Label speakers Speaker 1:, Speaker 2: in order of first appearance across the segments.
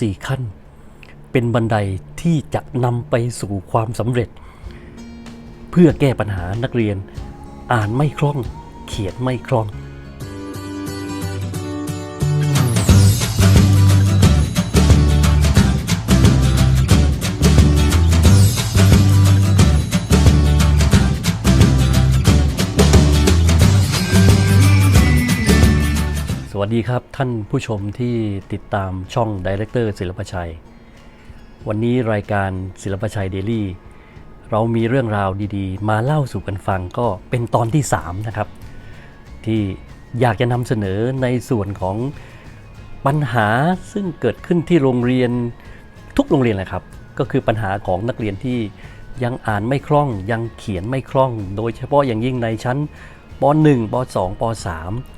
Speaker 1: สี่ขั้น เป็นบันไดที่จะนำไปสู่ความสำเร็จ เพื่อแก้ปัญหานักเรียน อ่านไม่คล่อง เขียนไม่คล่อง วัสดีครับท่านผู้ชมที่ติดตามช่องดีเรคเตอร์ศิลปชัย วันนี้รายการศิลปชัยเดลี่ เรามีเรื่องราวดีๆ มาเล่าสู่กันฟังก็เป็นตอนที่ 3 นะครับ ที่อยากจะนำเสนอในส่วนของปัญหาซึ่งเกิดขึ้นที่โรงเรียนทุกโรงเรียนแหละครับ ก็คือปัญหาของนักเรียนที่ยังอ่านไม่คล่องยังเขียนไม่คล่อง โดยเฉพาะอย่างยิ่งในชั้นป .1 ป .2 ป .3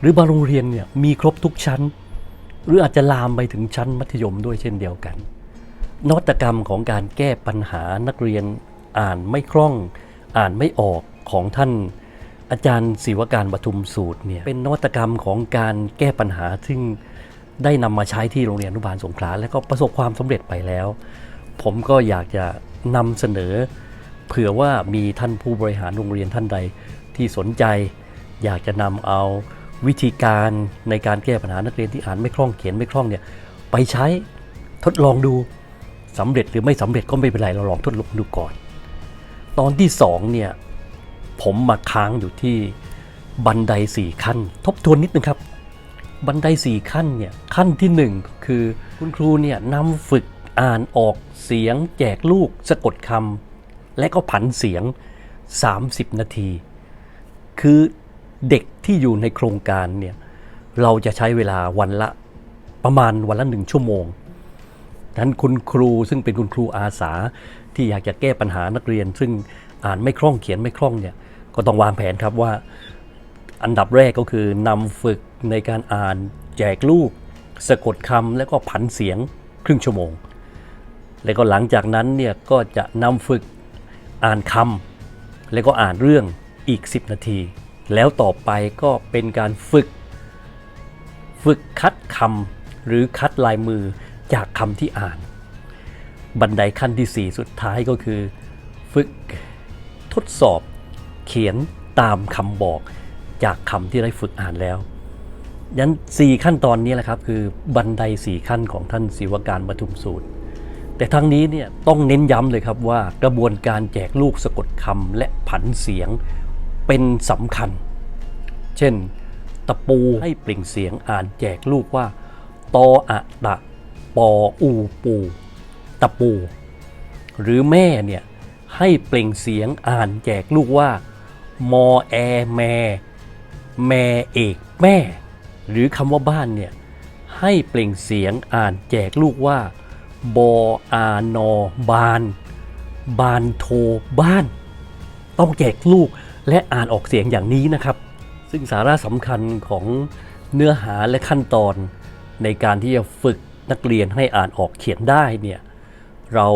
Speaker 1: หรือบางโรงเรียนเนี่ยมีครบทุกชั้น หรืออาจจะลามไปถึงชั้นมัธยมด้วยเช่นเดียวกัน นวัตกรรมของการแก้ปัญหานักเรียนอ่านไม่คล่อง อ่านไม่ออกของท่าน อาจารย์ศิวการปทุมสูตรเนี่ยเป็นนวัตกรรมของการแก้ปัญหาซึ่งได้นำมาใช้ที่โรงเรียนอนุบาลสงขลาและก็ประสบความสำเร็จไปแล้ว ผมก็อยากจะนำเสนอ เผื่อว่ามีท่านผู้บริหารโรงเรียนท่านใดที่สนใจ อยากจะนำเอา วิธีการในการแก้ปัญหานักเรียนที่อ่านไม่คล่องเขียนไม่คล่องเนี่ยไปใช้ทดลองดูสำเร็จหรือไม่สำเร็จก็ไม่เป็นไรเราลองทดลองดูก่อน ตอนที่สองเนี่ยผมมาค้างอยู่ที่บันไดสี่ขั้น ทบทวนนิดนึงครับ บันไดสี่ขั้นเนี่ยขั้นที่หนึ่งคือคุณครูเนี่ยนำฝึกอ่านออกเสียง แจกลูก สะกดคำและก็ผันเสียง 30 นาที คือเด็ก ที่อยู่ในโครงการเนี่ยเราจะใช้เวลาวันละประมาณวันละหนึ่งชั่วโมงนั้นคุณครูซึ่งเป็นคุณครูอาสา ที่อยากจะแก้ปัญหานักเรียน ซึ่งอ่านไม่คล่องเขียนไม่คล่องเนี่ยก็ต้องวางแผนครับว่า อันดับแรกก็คือนำฝึกในการอ่านแจกลูก สะกดคำแล้วก็ผันเสียงครึ่งชั่วโมง แล้วก็หลังจากนั้นเนี่ยก็จะนำฝึกอ่านคำแล้วก็อ่านเรื่องอีก 10 นาที แล้วต่อไปก็เป็นการฝึก ฝึกคัดคำหรือคัดลายมือจากคำที่อ่าน บันไดขั้นที่ 4 สุดท้ายก็คือ ฝึกทดสอบเขียนตามคำบอกจากคำที่ได้ฝึกอ่านแล้วยัน4ขั้นตอนนี้แหละครับคือบันได4ขั้นของท่านศิวการปทุมสูตร แต่ทั้งนี้เนี่ยต้องเน้นย้ำเลยครับว่ากระบวนการแจกลูกสะกดคำและผันเสียง เป็นสำคัญ เช่น ตะปูให้เปล่งเสียงอ่านแจกลูกว่า ตออะตะปออูปู ตะปู หรือแม่เนี่ยให้เปล่งเสียงอ่านแจกลูกว่า มอแอแม แมเอกแม่ หรือคำว่าบ้านเนี่ยให้เปล่งเสียงอ่านแจกลูกว่า บออานอบาน บานโทบ้าน ต้องแจกลูก และอ่านออกเสียงอย่างนี้นะครับ ซึ่งสาระสำคัญของเนื้อหาและขั้นตอน ในการที่จะฝึกนักเรียนให้อ่านออกเขียนได้เนี่ยเรา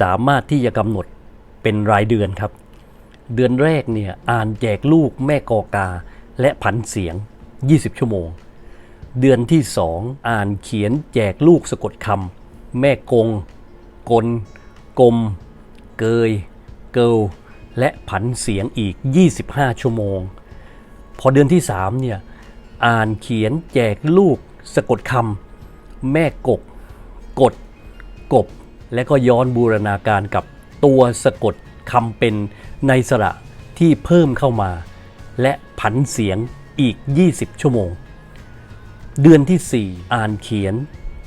Speaker 1: สามารถที่จะกำหนดเป็นรายเดือนครับ เดือนแรกเนี่ยอ่านแจกลูกแม่กอกาและผันเสียง 20 ชั่วโมง เดือนที่ 2 อ่านเขียนแจกลูกสะกดคำแม่กง กล กลม เกย เกิล และผันเสียงอีก 25 ชั่วโมง พอเดือนที่3เนี่ยอ่านเขียนแจกลูก สะกดคำแม่กก กด กบ และก็ย้อนบูรณาการกับตัวสะกดคำเป็นในสระที่เพิ่มเข้ามา และผันเสียงอีก 20 ชั่วโมง เดือนที่ 4 อ่านเขียน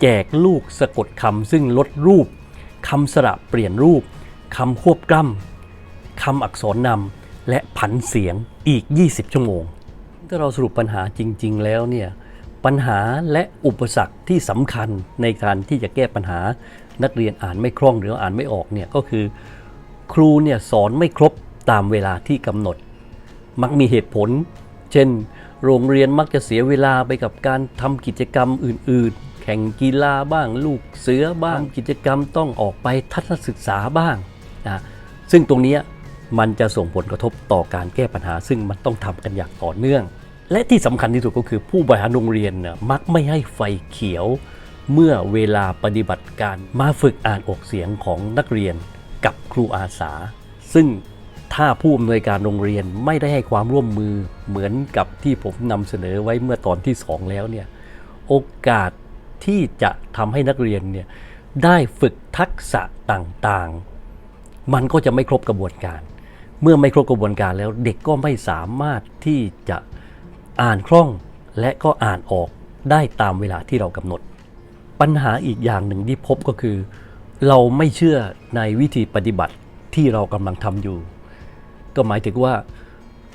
Speaker 1: แจกลูกสะกดคำซึ่งลดรูปคำสระเปลี่ยนรูปคำควบกล้ำ คำอักษรนำและผันเสียงอีก 20 ชั่วโมง ถ้าเราสรุปปัญหาจริง ๆ แล้วเนี่ยปัญหาและอุปสรรคที่สำคัญในการที่จะแก้ปัญหานักเรียนอ่านไม่คล่องหรืออ่านไม่ออกเนี่ยก็คือ ครูเนี่ยสอนไม่ครบตามเวลาที่กำหนด มักมีเหตุผล เช่น โรงเรียนมักจะเสียเวลาไปกับการทำกิจกรรมอื่น ๆ แข่งกีฬาบ้าง ลูกเสือบ้างกิจกรรมต้องออกไปทัศนศึกษาบ้างนะซึ่งตรงนี้ มันจะส่งผลกระทบต่อการแก้ปัญหา ซึ่งมันต้องทำกันอย่างต่อเนื่อง และที่สำคัญที่สุดก็คือผู้บริหารโรงเรียนน่ะมักไม่ให้ไฟเขียว เมื่อเวลาปฏิบัติการมาฝึกอ่านออกเสียงของนักเรียนกับครูอาสา ซึ่งถ้าผู้อำนวยการโรงเรียนไม่ได้ให้ความร่วมมือเหมือนกับที่ผมนำเสนอไว้เมื่อตอนที่สองแล้วเนี่ยโอกาสที่จะทำให้นักเรียนเนี่ยได้ฝึกทักษะต่างๆ มันก็จะไม่ครบกระบวนการ เมื่อไม่ครบกระบวนการแล้วเด็กก็ไม่สามารถที่จะอ่านคล่องและก็อ่านออกได้ตามเวลาที่เรากำหนด ปัญหาอีกอย่างหนึ่งที่พบก็คือ เราไม่เชื่อในวิธีปฏิบัติที่เรากำลังทำอยู่ ก็หมายถึงว่า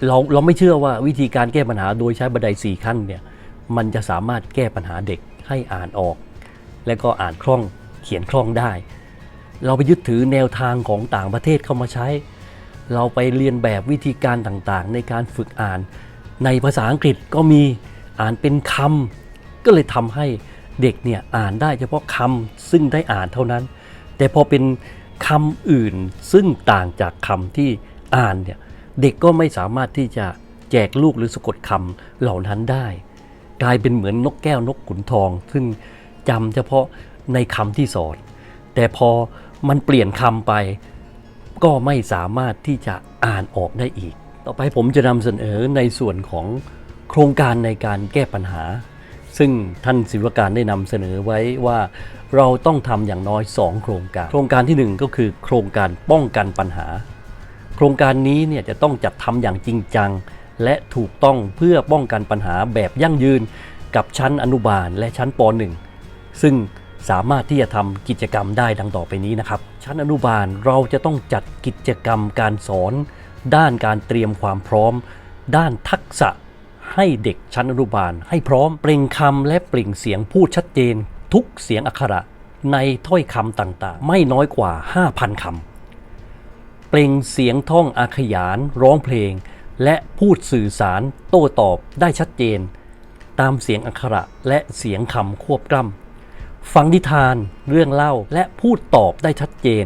Speaker 1: เราเราไม่เชื่อว่าวิธีการแก้ปัญหาโดยใช้บันไดสี่ขั้นเนี่ยมันจะสามารถแก้ปัญหาเด็กให้อ่านออก และก็อ่านคล่องเขียนคล่องได้ เราไปยึดถือแนวทางของต่างประเทศเข้ามาใช้ เราไปเรียนแบบวิธีการต่างๆ ในการฝึกอ่าน ในภาษาอังกฤษก็มีอ่านเป็นคำก็เลยทำให้เด็กเนี่ยอ่านได้เฉพาะคำซึ่งได้อ่านเท่านั้น แต่พอเป็นคำอื่นซึ่งต่างจากคำที่อ่านเนี่ยเด็กก็ไม่สามารถที่จะแจกลูกหรือสะกดคำเหล่านั้นได้ กลายเป็นเหมือนนกแก้วนกขุนทอง ซึ่งจำเฉพาะในคำที่สอน แต่พอมันเปลี่ยนคำไป ก็ไม่สามารถที่จะอ่านออกได้อีก ต่อไปผมจะนำเสนอในส่วนของโครงการในการแก้ปัญหา ซึ่งท่านศิลปการได้นำเสนอไว้ว่าเราต้องทำอย่างน้อย 2 โครงการ โครงการทีหนึ่1 ก็คือโครงการป้องกันปัญหา โครงการนี้เนี่ยจะต้องจัดทำอย่างจริงจัง และถูกต้องเพื่อป้องกันปัญหาแบบยั่งยืน กับชั้นอนุบาลและชั้นป .1 ซึ่งสามารถที่จะทำกิจกรรมได้ดังต่อไปนี้นะครับ ชั้นอนุบาลเราจะต้องจัดกิจกรรมการสอน ด้านการเตรียมความพร้อม ด้านทักษะให้เด็กชั้นอนุบาล ให้พร้อมเปล่งคำและเปล่งเสียงพูดชัดเจน ทุกเสียงอักขระในถ้อยคำต่างๆ ไม่น้อยกว่า 5,000คำเปล่งเสียงท่องอาขยาน ร้องเพลง และพูดสื่อสารโต้ตอบได้ชัดเจน ตามเสียงอักขระและเสียงคำควบกล้ำ ฟังนิทานเรื่องเล่าและพูดตอบได้ชัดเจน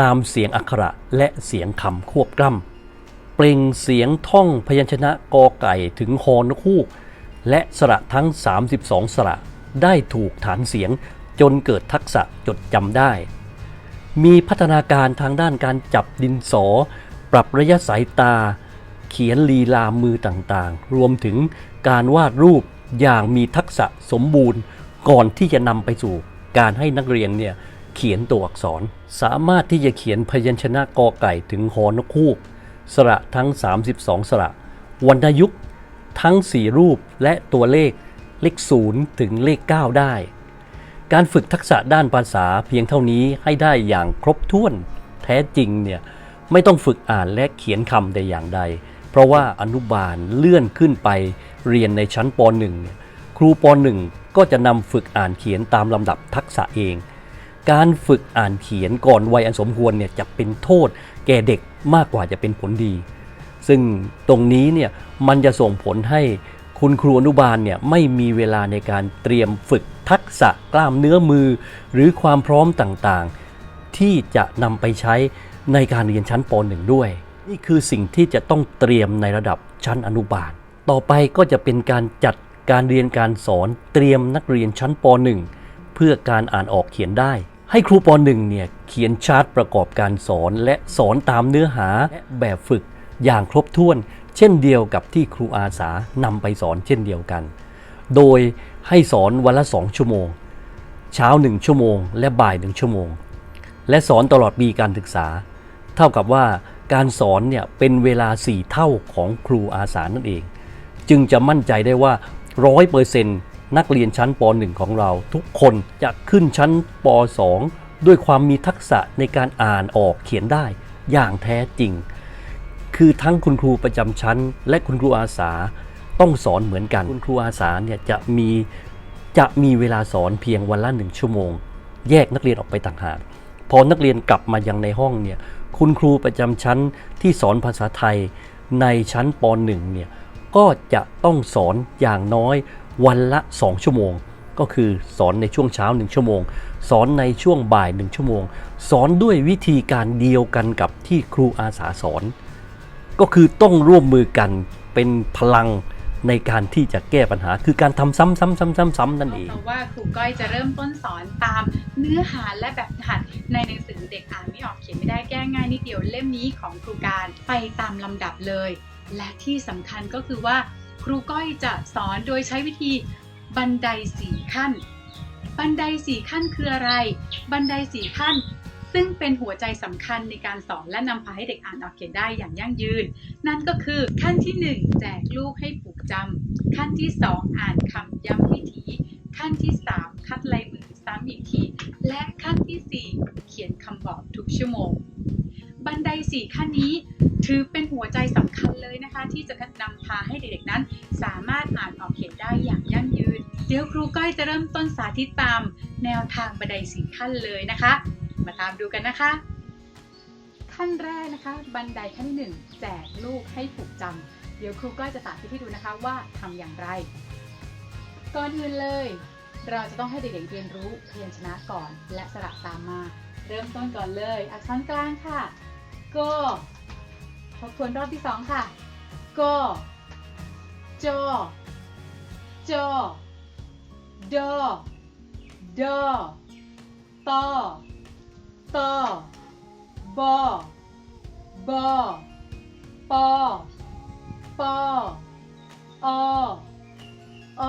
Speaker 1: ตามเสียงอักขระและเสียงคำควบกล้ำเปล่งเสียงท่องพยัญชนะกอไก่ถึงฮอนกฮูกและสระทั้ง 32 สระได้ถูกฐานเสียงจนเกิดทักษะจดจำได้ มีพัฒนาการทางด้านการจับดินสอ ปรับระยะสายตา เขียนลีลามือต่างๆ รวมถึงการวาดรูปอย่างมีทักษะสมบูรณ์ ก่อนที่จะนำไปสู่การให้นักเรียนเนี่ยเขียนตัวอักษร สามารถที่จะเขียนพยัญชนะกอไก่ถึงหอนกฮูก สระทั้ง 32 สระ วรรณยุกต์ทั้ง 4 รูปและตัวเลขเลข 0 ถึงเลข 9 ได้ การฝึกทักษะด้านภาษาเพียงเท่านี้ให้ได้อย่างครบถ้วนแท้จริงเนี่ยไม่ต้องฝึกอ่านและเขียนคำแต่อย่างใด เพราะว่าอนุบาลเลื่อนขึ้นไปเรียนในชั้นป .1 เนี่ยครูป .1 ก็จะนำฝึกอ่านเขียนตามลำดับทักษะเอง การฝึกอ่านเขียนก่อนวัยอันสมควรเนี่ยจะเป็นโทษแก่เด็กมากกว่าจะเป็นผลดี ซึ่งตรงนี้เนี่ยมันจะส่งผลให้คุณครูอนุบาลเนี่ยไม่มีเวลาในการเตรียมฝึกทักษะกล้ามเนื้อมือ หรือความพร้อมต่างๆ ที่จะนำไปใช้ในการเรียนชั้นป .1 ด้วย นี่คือสิ่งที่จะต้องเตรียมในระดับชั้นอนุบาล ต่อไปก็จะเป็นการจัด การเรียนการสอนเตรียมนักเรียนชั้นป .1 เพื่อการอ่านออกเขียนได้ ให้ครูป .1 เนี่ยเขียนชาร์ตประกอบการสอนและสอนตามเนื้อหาและแบบฝึกอย่างครบถ้วน เช่นเดียวกับที่ครูอาสานำไปสอนเช่นเดียวกัน โดยให้สอนวันละ2ชั่วโมง เช้า 1 ชั่วโมง และบ่าย 1 ชั่วโมง และสอนตลอดปีการศึกษา เท่ากับว่าการสอนเนี่ยเป็นเวลา 4 เท่าของครูอาสานั่นเอง จึงจะมั่นใจได้ว่า 100%นักเรียนชั้นป .1 ของเรา ทุกคนจะขึ้นชั้นป .2 ด้วยความมีทักษะในการอ่านออกเขียนได้อย่างแท้จริง คือทั้งคุณครูประจำชั้น และคุณครูอาสาต้องสอนเหมือนกัน คุณครูอาสาเนี่ยจะมีจะมีเวลาสอนเพียงวันละหนึ่งชั่วโมง แยกนักเรียนออกไปต่างหากพอนักเรียนกลับมายังในห้องเนี่ยคุณครูประจำชั้นที่สอนภาษาไทยในชั้นป .1 เนี่ย ก็จะต้องสอนอย่างน้อยวันละ 2 ชั่วโมง ก็คือสอนในช่วงเช้า 1 ชั่วโมง สอนในช่วงบ่าย 1 ชั่วโมง สอนด้วยวิธีการเดียวกันกับที่ครูอาสาสอน ก็คือต้องร่วมมือกันเป็นพลังในการที่จะแก้ปัญหา คือการทำซ้ำซ้ำซ้ำซ้ำซ้ำนั่นเอง
Speaker 2: เพราะว่าครูก้อยจะเริ่มต้นสอนตามเนื้อหาและแบบหัดในหนังสือเด็กอ่านไม่ออกเขียนไม่ได้แก้ง่ายนิดเดียวเล่มนี้ของครูการไปตามลำดับเลย และที่สำคัญก็คือว่า ครูก้อยจะสอนโดยใช้วิธีบันไดสี่ขั้น บันไดสี่ขั้นคืออะไร บันไดสี่ขั้น ซึ่งเป็นหัวใจสำคัญในการสอนและนำพาให้เด็กอ่านออกเขียนได้อย่างยั่งยืน นั่นก็คือขั้นที่หนึ่งแจกลูกให้ผูกจำขั้นที่สองอ่านคำย้ำวิธี ขั้นที่ 3 คัดลายมือซ้ำอีกที และขั้นที่ 4 เขียนคำบอกทุกชั่วโมง บันได 4 ขั้นนี้ ถือเป็นหัวใจสำคัญเลยนะคะ ที่จะนำพาให้เด็กๆนั้น สามารถอ่านออกเขียนได้อย่างยั่งยืน เดี๋ยวครูก้อยจะเริ่มต้นสาธิตตาม แนวทางบันได4ขั้นเลยนะคะ มาตามดูกันนะคะ ขั้นแรกนะคะ บันไดขั้นที่หนึ่งแจกลูกให้ผูกจำเดี๋ยวครูก้อยจะสาธิตให้ดูนะคะว่าทำอย่างไร ก่อนอื่นเลย เราจะต้องให้เด็กๆเรียนรู้เพียัญชนะก่อน และสระตามมา เริ่มต้นก่อนเลย อักษรกลางค่ะก็ ทบทวนรอบที่สองค่ะก็จอจอดอดอตอตอบอบอปอปออออ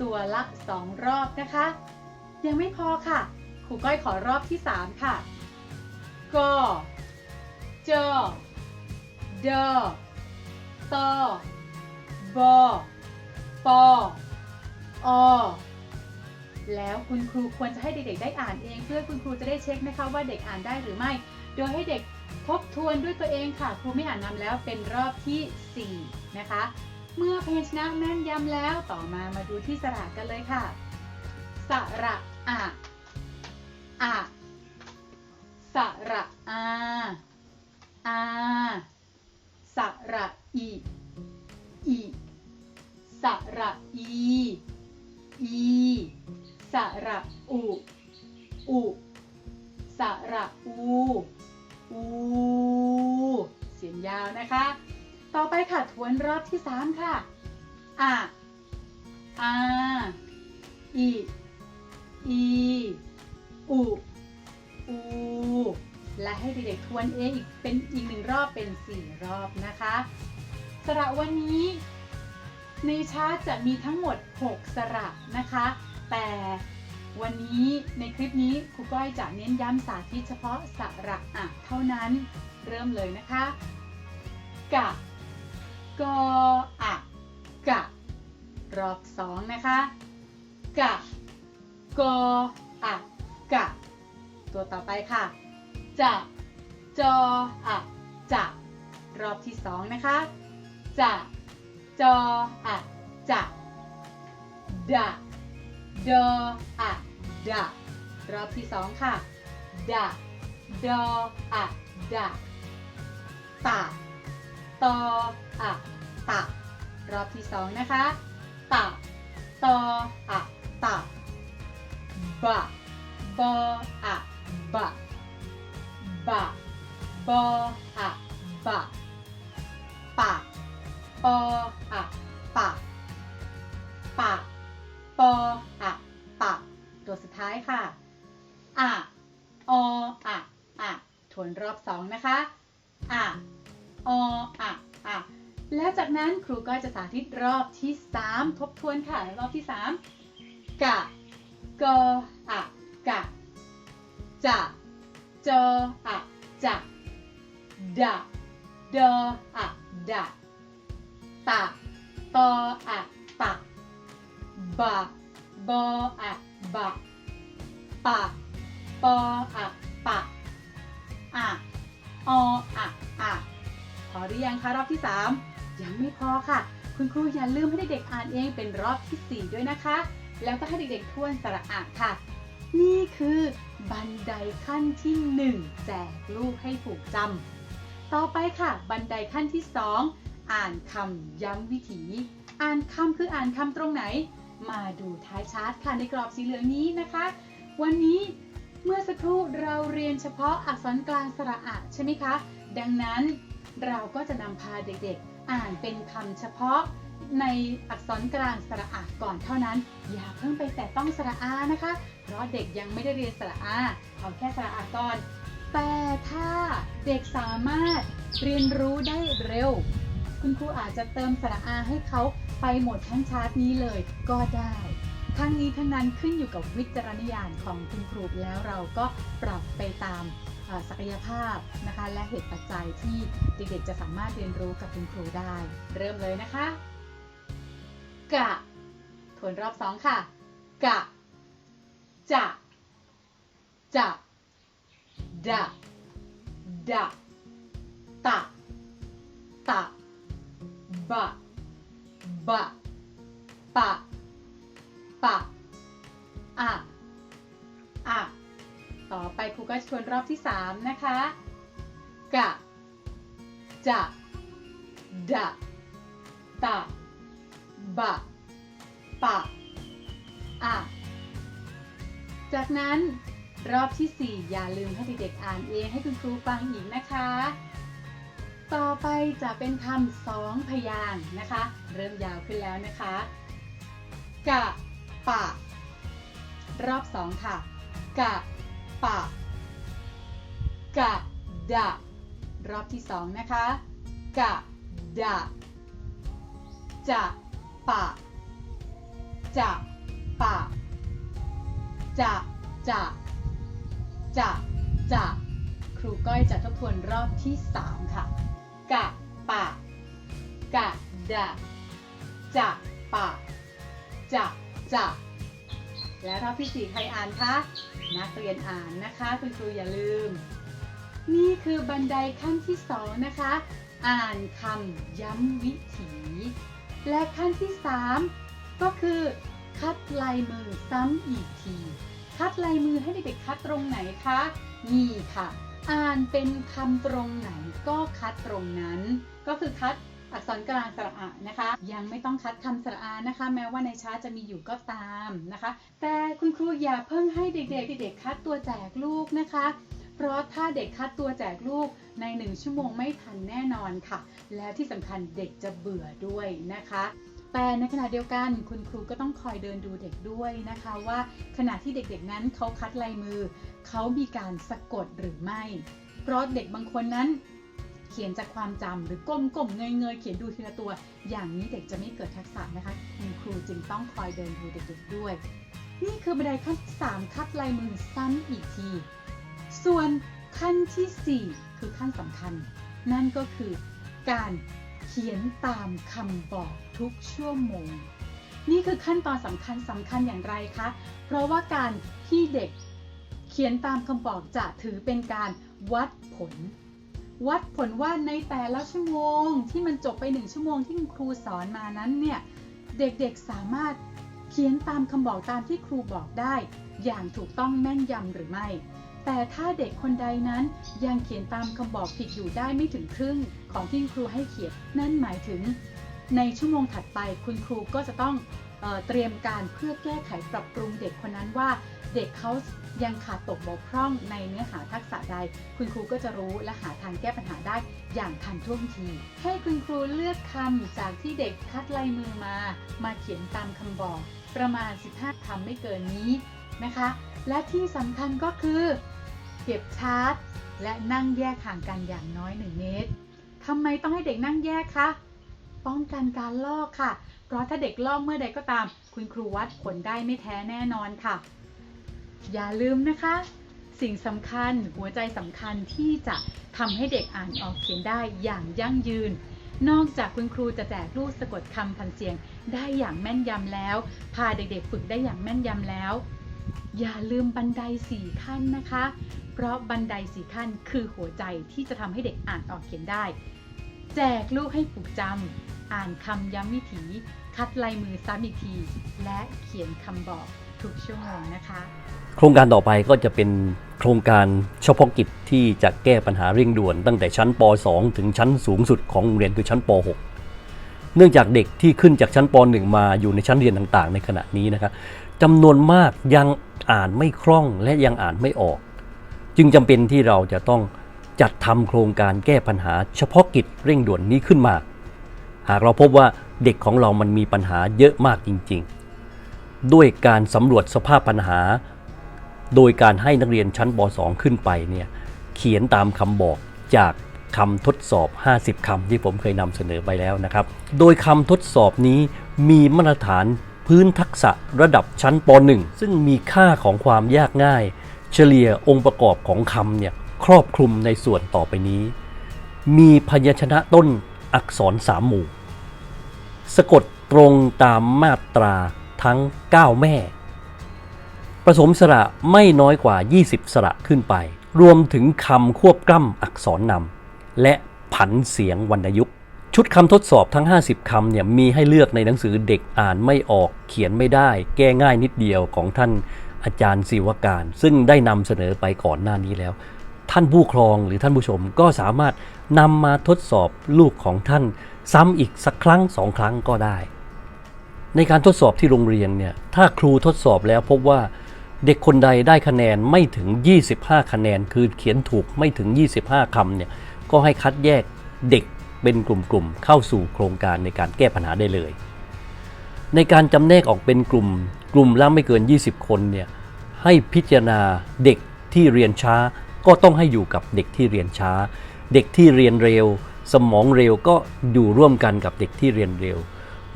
Speaker 2: ตัวละสองรอบนะคะ ยังไม่พอค่ะครูก้อยขอรอบที่สามค่ะก็เจอเดอตอบอปออแล้วคุณครูควรจะให้เด็กๆได้อ่านเอง เพื่อคุณครูจะได้เช็คนะคะว่าเด็กอ่านได้หรือไม่ โดยให้เด็กทบทวนด้วยตัวเองค่ะ ครูไม่อ่านนำแล้วเป็นรอบทีสี่4 นะคะ เมื่อพยัญชนะแม่นยำแล้วต่อมามาดูที่สระกันเลยค่ะ สระอะอะสระอาอา สระอีอีสระอีอีสระอุอุสระอูอูเสียงยาวนะคะ ต่อไปค่ะทวนรอบที่3ค่ะอะอาอีอีอูอู และให้เด็กๆทวนเองอีกเป็นอีกหนึ่งรอบเป็น 4 รอบนะคะสระวันนี้ ในชาร์ตจะมีทั้งหมด 6 สระนะคะ แต่วันนี้ในคลิปนี้ครูก้อยจะเน้นย้ำสาธิตเฉพาะสระอะเท่านั้นเริ่มเลยนะคะ กะ กออะกะ รอบสองนะคะ กะ กออะกะ ตัวต่อไปค่ะ จะจออะจะรอบที่สองนะคะจะจออะจะดะดออะดะรอบที่สองค่ะดะดออะดะตะตออะตะรอบที่สองนะคะตะตออะตะบะบออะบะ บะบออะบะปะปออะปะปะปออะปะตัวสุดท้ายค่ะอะออะอะทวนรอบสองนะคะอะออะอะแล้วจากนั้นครูก็จะสาธิตรอบที่ 3 ทบทวนค่ะ รอบที่ 3 กะกออะกะจะ จออะจะดะดออะดะตะตออะตะบะบออะบะปะปออะปะอะออะอะพอหรือยังคะรอบที่3ยังไม่พอค่ะ คุณครูอย่าลืมให้เด็กๆอ่านเองเป็นรอบทีสี่4ด้วยนะคะ แล้วก็ให้เด็กๆทวนสระอะค่ะ นี่คือบันไดขั้นที่ 1 แจกลูกให้ผูกจำต่อไปค่ะ บันไดขั้นที่ 2 อ่านคำย้ำวิถี อ่านคำคืออ่านคำตรงไหน มาดูท้ายชาร์ตค่ะในกรอบสีเหลืองนี้นะคะ วันนี้เมื่อสักครู่เราเรียนเฉพาะอักษรกลางสระอะใช่ไหมคะ ดังนั้นเราก็จะนำพาเด็กๆ อ่านเป็นคำเฉพาะ ในอักษรกลางสระอะก่อนเท่านั้น อย่าเพิ่งไปแตะต้องสระอานะคะ เพราะเด็กยังไม่ได้เรียนสระอาเอาแค่สระอาก่อน แต่ถ้าเด็กสามารถเรียนรู้ได้เร็ว คุณครูอาจจะเติมสระอาให้เขาไปหมดทั้งชาร์ตนี้เลยก็ได้ทั้งนี้ทั้งนั้นขึ้นอยู่กับวิจารณญาณของคุณครูแล้วเราก็ปรับไปตามศักยภาพนะคะ และเหตุปัจจัยที่เด็กๆจะสามารถเรียนรู้กับคุณครูได้ เริ่มเลยนะคะ กะ ทวนรอบสองค่ะ กะ จะ จะ ดะ ดะ ตะ ตะ บะ บะ ปะ ปะ อะอะต่อไปครูก็ชวนรอบที่สามนะคะ กะ จะ ดะ ตะ บะ ปะ อะจากนั้นรอบที่ 4 อย่าลืมให้เด็กๆอ่านเองให้คุณครูฟังอีกนะคะ ต่อไปจะเป็นคำสองพยางนะคะ เริ่มยาวขึ้นแล้วนะคะ กะ ปะ รอบสองค่ะ กะ ปะ กะ ดะ รอบที่สองนะคะ กะ ดะ จะ ปะ จะปะ จะ จะ จะ จะ ครูก้อยจะทบทวนรอบที่ 3 ค่ะ กะปะ กะดะ จะปะ จะ จะ และรอบที่ 4 ใครอ่านคะ นักเรียนอ่านนะคะ คุณครูอย่าลืม นี่คือบันไดขั้นที่ 2 นะคะ อ่านคำย้ำวิถี และขั้นที่ 3 ก็คือ คัดลายมือซ้ำอีกที คัดลายมือให้เด็กๆคัดตรงไหนคะนี่ค่ะ อ่านเป็นคำตรงไหนก็คัดตรงนั้น ก็คือคัดอักษรกลางสระอะนะคะ ยังไม่ต้องคัดคำสระอานะคะ แม้ว่าในชาร์ตจะมีอยู่ก็ตามนะคะ แต่คุณครูอย่าเพิ่งให้เด็กๆเด็กๆคัดตัวแจกลูกนะคะ เพราะถ้าเด็กคัดตัวแจกลูกในหนึ่งชั่วโมงไม่ทันแน่นอนค่ะ แล้วที่สำคัญเด็กจะเบื่อด้วยนะคะแต่ในขณะเดียวกันคุณครูก็ต้องคอยเดินดูเด็กด้วยนะคะว่าขณะที่เด็กๆนั้นเขาคัดลายมือ เขามีการสะกดหรือไม่ เพราะเด็กบางคนนั้น เขียนจากความจำหรือก้มก้มเงยเงยๆเขียนดูทีละตัว อย่างนี้เด็กจะไม่เกิดทักษะนะคะ คุณครูจึงต้องคอยเดินดูเด็กๆด้วย นี่คือบันไดขั้นที่สามคัดลายมือซ้ำอีกที ส่วนขั้นที่ 4 คือขั้นสำคัญ นั่นก็คือการเขียนตามคำบอกทุกชั่วโมง นี่คือขั้นตอนสำคัญสำคัญอย่างไรคะ เพราะว่าการที่เด็กเขียนตามคำบอกจะถือเป็นการวัดผล วัดผลว่าในแต่ละชั่วโมงที่มันจบไปหนึ่งชั่วโมงที่คุณครูสอนมานั้นเนี่ยเด็กๆสามารถเขียนตามคำบอกตามที่ครูบอกได้ อย่างถูกต้องแม่นยำหรือไม่ แต่ถ้าเด็กคนใดนั้นยังเขียนตามคำบอกผิดอยู่ได้ไม่ถึงครึ่งของที่ครูให้เขียน นั่นหมายถึง ในชั่วโมงถัดไปคุณครูก็จะต้องเออเตรียมการเพื่อแก้ไขปรับปรุงเด็กคนนั้นว่า เด็กเขายังขาดตกบกพร่องในเนื้อหาทักษะใด คุณครูก็จะรู้และหาทางแก้ปัญหาได้อย่างทันท่วงที ให้คุณครูเลือกคำจากที่เด็กคัดลายมือมา มาเขียนตามคำบอก ประมาณ 15คำไม่เกินนี้ นะคะ และที่สำคัญก็คือ เก็บชาร์ตและนั่งแยกห่างกันอย่างน้อย 1 เมตรทำไมต้องให้เด็กนั่งแยกคะป้องกันการลอกค่ะ เพราะถ้าเด็กลอกเมื่อใดก็ตาม คุณครูวัดผลได้ไม่แท้แน่นอนค่ะ อย่าลืมนะคะ สิ่งสำคัญหัวใจสำคัญที่จะทำให้เด็กอ่านออกเขียนได้อย่างยั่งยืน นอกจากคุณครูจะแจกลูกสะกดคำพันเสียงได้อย่างแม่นยำแล้ว พาเด็กๆฝึกได้อย่างแม่นยำแล้ว อย่าลืมบันไดสี่ขั้นนะคะ เพราะบันไดสี่ขั้นคือหัวใจที่จะทำให้เด็กอ่านออกเขียนได้ แจกลูกให้ผูกจำอ่านคำย้ำวิถี คัดลายมือซ้ำอีกที และเขียนคำบอกทุกชั่วโมงนะคะ
Speaker 1: โครงการต่อไปก็จะเป็นโครงการเฉพาะกิจที่จะแก้ปัญหาเร่งด่วน ตั้งแต่ชั้นป .2 ถึงชั้นสูงสุดของโรงเรียนคือชั้นป .6 เนื่องจากเด็กที่ขึ้นจากชั้นป .1 มาอยู่ในชั้นเรียนต่างๆ ในขณะนี้นะครับ จำนวนมากยังอ่านไม่คล่องและยังอ่านไม่ออก จึงจำเป็นที่เราจะต้องจัดทำโครงการแก้ปัญหาเฉพาะกิจเร่งด่วนนี้ขึ้นมา หากเราพบว่าเด็กของเรามันมีปัญหาเยอะมากจริง ๆ ด้วยการสำรวจสภาพปัญหา โดยการให้นักเรียนชั้นป .2 ขึ้นไปเนี่ยเขียนตามคำบอกจากคำทดสอบ 50 คำที่ผมเคยนำเสนอไปแล้วนะครับ โดยคำทดสอบนี้มีมาตรฐาน พื้นทักษะระดับชั้นป .1 ซึ่งมีค่าของความยากง่าย เฉลี่ยองค์ประกอบของคำเนี่ยครอบคลุมในส่วนต่อไปนี้ มีพยัญชนะต้นอักษรสามหมู่ สะกดตรงตามมาตราทั้ง 9 แม่ ผสมสระไม่น้อยกว่า 20 สระขึ้นไป รวมถึงคำควบกล้ำอักษรนำและผันเสียงวรรณยุกต์ ชุดคำทดสอบทั้ง 50 คำเนี่ยมีให้เลือกในหนังสือเด็กอ่านไม่ออกเขียนไม่ได้ แก้ง่ายนิดเดียวของท่านอาจารย์ศิวการ ซึ่งได้นำเสนอไปก่อนหน้านี้แล้ว ท่านผู้ครองหรือท่านผู้ชมก็สามารถนำมาทดสอบลูกของท่าน ซ้ำอีกสักครั้งสองครั้งก็ได้ ในการทดสอบที่โรงเรียนเนี่ยถ้าครูทดสอบแล้วพบว่าเด็กคนใดได้คะแนนไม่ถึง 25 คะแนน คือเขียนถูกไม่ถึง 25 คำเนี่ยก็ให้คัดแยกเด็ก เป็นกลุ่มๆเข้าสู่โครงการในการแก้ปัญหาได้เลย ในการจำแนกออกเป็นกลุ่ม กลุ่มละไม่เกิน 20 คนเนี่ยให้พิจารณาเด็กที่เรียนช้า ก็ต้องให้อยู่กับเด็กที่เรียนช้า เด็กที่เรียนเร็ว สมองเร็วก็อยู่ร่วมกันกับเด็กที่เรียนเร็ว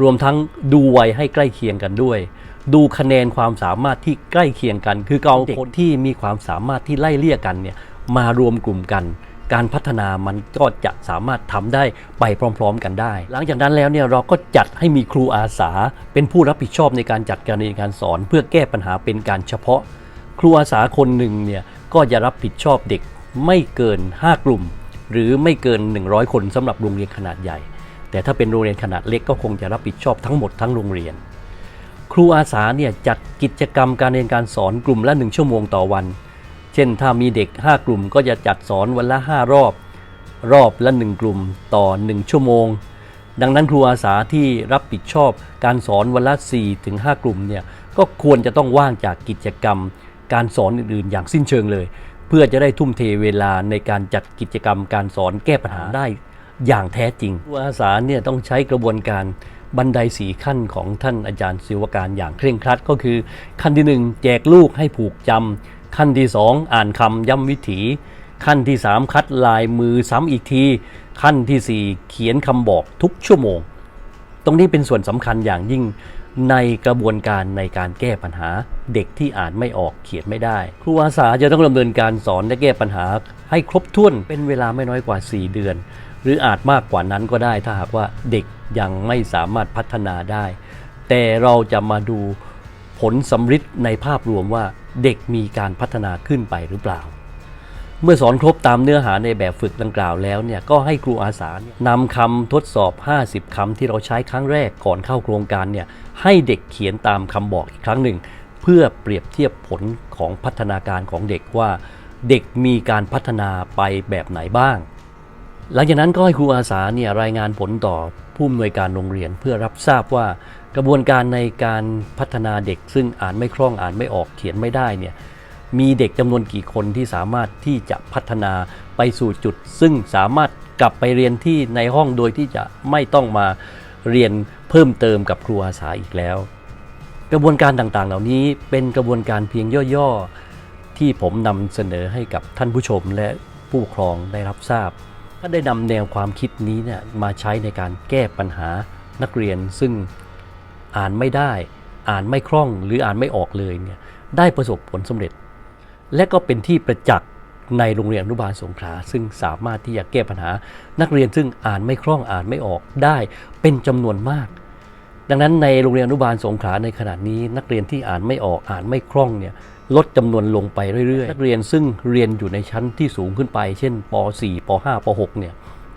Speaker 1: รวมทั้งดูวัยให้ใกล้เคียงกันด้วย ดูคะแนนความสามารถที่ใกล้เคียงกัน คือเอาเด็กที่มีความสามารถที่ไล่เลี่ยกันเนี่ยมารวมกลุ่มกัน การพัฒนามันก็จะสามารถทำได้ไปพร้อม ๆ กันได้ หลังจากนั้นแล้วเนี่ยเราก็จัดให้มีครูอาสา เป็นผู้รับผิดชอบในการจัดการเรียนการสอน เพื่อแก้ปัญหาเป็นการเฉพาะ ครูอาสาคนหนึ่งเนี่ยก็จะรับผิดชอบเด็กไม่เกิน 5 กลุ่ม หรือไม่เกิน 100 คนสำหรับโรงเรียนขนาดใหญ่ แต่ถ้าเป็นโรงเรียนขนาดเล็กก็คงจะรับผิดชอบทั้งหมดทั้งโรงเรียน ครูอาสาเนี่ยจัดกิจกรรมการเรียนการสอนกลุ่มละ 1 ชั่วโมงต่อวัน เช่นถ้ามีเด็ก 5 กลุ่มก็จะจัดสอนวันละ 5 รอบ รอบละ 1 กลุ่มต่อ 1 ชั่วโมง ดังนั้นครูอาสาที่รับผิดชอบการสอนวันละ 4-5 กลุ่มเนี่ยก็ควรจะต้องว่างจากกิจกรรม การสอนอื่น ๆ อย่างสิ้นเชิงเลย เพื่อจะได้ทุ่มเทเวลาในการจัดกิจกรรมการสอนแก้ปัญหาได้อย่างแท้จริงครูอาสาเนี่ยต้องใช้กระบวนการบันไดสีขั้นของท่านอาจารย์ศิวการอย่างเคร่งครัดก็คือ ขั้นที่หนึ่งแจกลูกให้ผูกจำ ขั้นที่สองอ่านคำย้ำวิถี ขั้นที่ 3 คัดลายมือซ้ำอีกที ขั้นทีสี่ 4 เขียนคำบอกทุกชั่วโมง ตรงนี้เป็นส่วนสำคัญอย่างยิ่งในกระบวนการในการแก้ปัญหา เด็กที่อ่านไม่ออกเขียนไม่ได้ ครูอาสาจะต้องดำเนินการสอนและแก้ปัญหา ให้ครบถ้วนเป็นเวลาไม่น้อยกว่า 4 เดือน หรืออาจมากกว่านั้นก็ได้ถ้าหากว่าเด็กยังไม่สามารถพัฒนาได้ แต่เราจะมาดูผลสำฤทธิ์ในภาพรวมว่า เด็กมีการพัฒนาขึ้นไปหรือเปล่า เมื่อสอนครบตามเนื้อหาในแบบฝึกดังกล่าวแล้วเนี่ยก็ให้ครูอาสาเนี่ยนำคำทดสอบ 50คำที่เราใช้ครั้งแรกก่อนเข้าโครงการเนี่ยให้เด็กเขียนตามคำบอกอีกครั้งหนึ่ง เพื่อเปรียบเทียบผลของพัฒนาการของเด็กว่า เด็กมีการพัฒนาไปแบบไหนบ้าง หลังจากนั้นก็ให้ครูอาสาเนี่ยรายงานผลต่อผู้อำนวยการโรงเรียนเพื่อรับทราบว่า กระบวนการในการพัฒนาเด็ก ซึ่งอ่านไม่คล่องอ่านไม่ออกเขียนไม่ได้เนี่ยมีเด็กจำนวนกี่คนที่สามารถที่จะพัฒนาไปสู่จุด ซึ่งสามารถกลับไปเรียนที่ในห้องโดยที่จะไม่ต้องมาเรียนเพิ่มเติมกับครูอาสาอีกแล้ว กระบวนการต่างๆ เหล่านี้เป็นกระบวนการเพียงย่อๆ ที่ผมนำเสนอให้กับท่านผู้ชมและผู้ปกครองได้รับทราบถ้าได้นำแนวความคิดนี้เนี่ยมาใช้ในการแก้ปัญหานักเรียน ซึ่ง อ่านไม่ได้ อ่านไม่คล่องหรืออ่านไม่ออกเลยเนี่ยได้ประสบผลสำเร็จ และก็เป็นที่ประจักษ์ในโรงเรียนอนุบาลสงขลาซึ่งสามารถที่จะแก้ปัญหา นักเรียนซึ่งอ่านไม่คล่องอ่านไม่ออกได้เป็นจำนวนมาก ดังนั้นในโรงเรียนอนุบาลสงขลาในขณะนี้ นักเรียนที่อ่านไม่ออกอ่านไม่คล่องเนี่ยลดจำนวนลงไปเรื่อยๆ นักเรียนซึ่งเรียนอยู่ในชั้นที่สูงขึ้นไป เช่นป .4 ป .5 ป .6 เนี่ย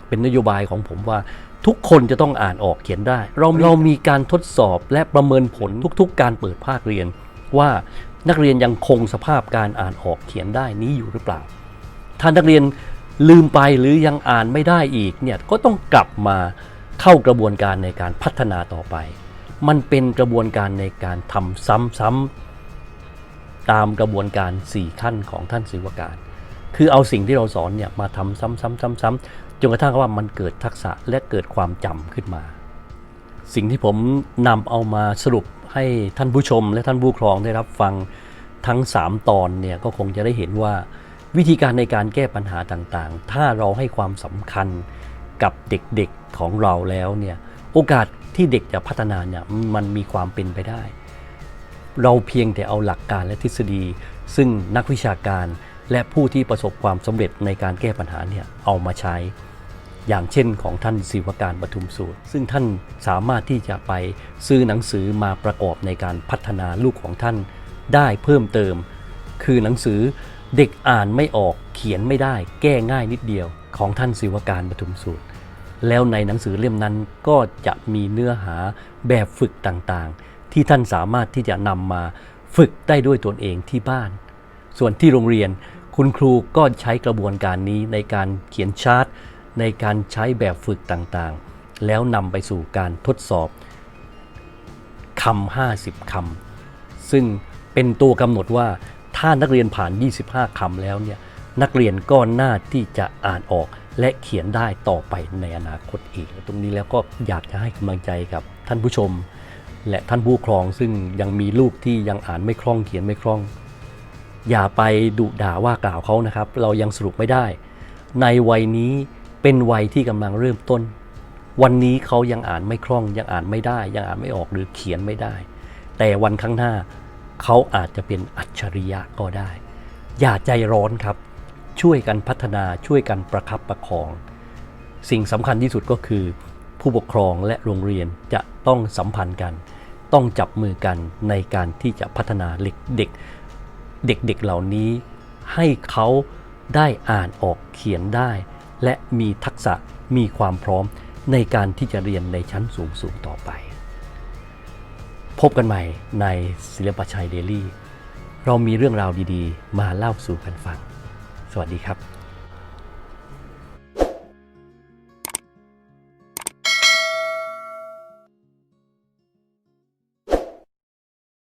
Speaker 1: เป็นนโยบายของผมว่า ทุกคนจะต้องอ่านออกเขียนได้ เราเรามีการทดสอบและประเมินผลทุกๆ การเปิดภาคเรียน ว่านักเรียนยังคงสภาพการอ่านออกเขียนได้นี้อยู่หรือเปล่าถ้านักเรียนลืมไปหรือยังอ่านไม่ได้อีกเนี่ยก็ต้องกลับมาเข้ากระบวนการในการพัฒนาต่อไป มันเป็นกระบวนการในการทำซ้ำๆตามกระบวนการ 4 ขั้นของท่านศิวการ คือเอาสิ่งที่เราสอนเนี่ยมาทำซ้ำๆๆๆ จนกระทั่งว่ามันเกิดทักษะและเกิดความจำขึ้นมา สิ่งที่ผมนำเอามาสรุปให้ท่านผู้ชมและท่านผู้ครองได้รับฟังทั้ง 3 ตอนเนี่ยก็คงจะได้เห็นว่า วิธีการในการแก้ปัญหาต่างๆ ถ้าเราให้ความสำคัญกับเด็กๆของเราแล้วเนี่ยโอกาสที่เด็กจะพัฒนาเนี่ยมันมีความเป็นไปได้ เราเพียงแต่เอาหลักการและทฤษฎี ซึ่งนักวิชาการและผู้ที่ประสบความสำเร็จในการแก้ปัญหาเนี่ยเอามาใช้ อย่างเช่นของท่านศิวการปทุมสูตร ซึ่งท่านสามารถที่จะไปซื้อหนังสือมาประกอบในการพัฒนาลูกของท่านได้เพิ่มเติม คือหนังสือเด็กอ่านไม่ออกเขียนไม่ได้ แก้ง่ายนิดเดียวของท่านศิวการปทุมสูตร แล้วในหนังสือเล่มนั้นก็จะมีเนื้อหาแบบฝึกต่างๆ ที่ท่านสามารถที่จะนำมาฝึกได้ด้วยตนเองที่บ้าน ส่วนที่โรงเรียนคุณครูก็ใช้กระบวนการนี้ในการเขียนชาร์ต ในการใช้แบบฝึกต่างๆ แล้วนำไปสู่การทดสอบคำ50คำซึ่งเป็นตัวกำหนดว่าถ้านักเรียนผ่าน 25คำแล้วเนี่ยนักเรียนก็น่าที่จะอ่านออกและเขียนได้ต่อไปในอนาคตอีก ตรงนี้แล้วก็อยากจะให้กำลังใจกับท่านผู้ชม และท่านผู้ครองซึ่งยังมีลูกที่ยังอ่านไม่คล่องเขียนไม่คล่อง อย่าไปดุด่าว่ากล่าวเขานะครับ เรายังสรุปไม่ได้ ในวัยนี้ เป็นวัยที่กำลังเริ่มต้น วันนี้เขายังอ่านไม่คล่อง ยังอ่านไม่ได้ ยังอ่านไม่ออกหรือเขียนไม่ได้ แต่วันข้างหน้าเขาอาจจะเป็นอัจฉริยะก็ได้ อย่าใจร้อนครับ ช่วยกันพัฒนาช่วยกันประคับประคอง สิ่งสำคัญที่สุดก็คือ ผู้ปกครองและโรงเรียนจะต้องสัมพันธ์กัน ต้องจับมือกันในการที่จะพัฒนาเด็กเด็กเด็กเหล่านี้ ให้เขาได้อ่านออกเขียนได้ และมีทักษะมีความพร้อมในการที่จะเรียนในชั้นสูงสูงต่อไป พบกันใหม่ในศิลปชัยเดลี่ เรามีเรื่องราวดีๆ มาเล่าสู่กันฟัง สวัสดีครับ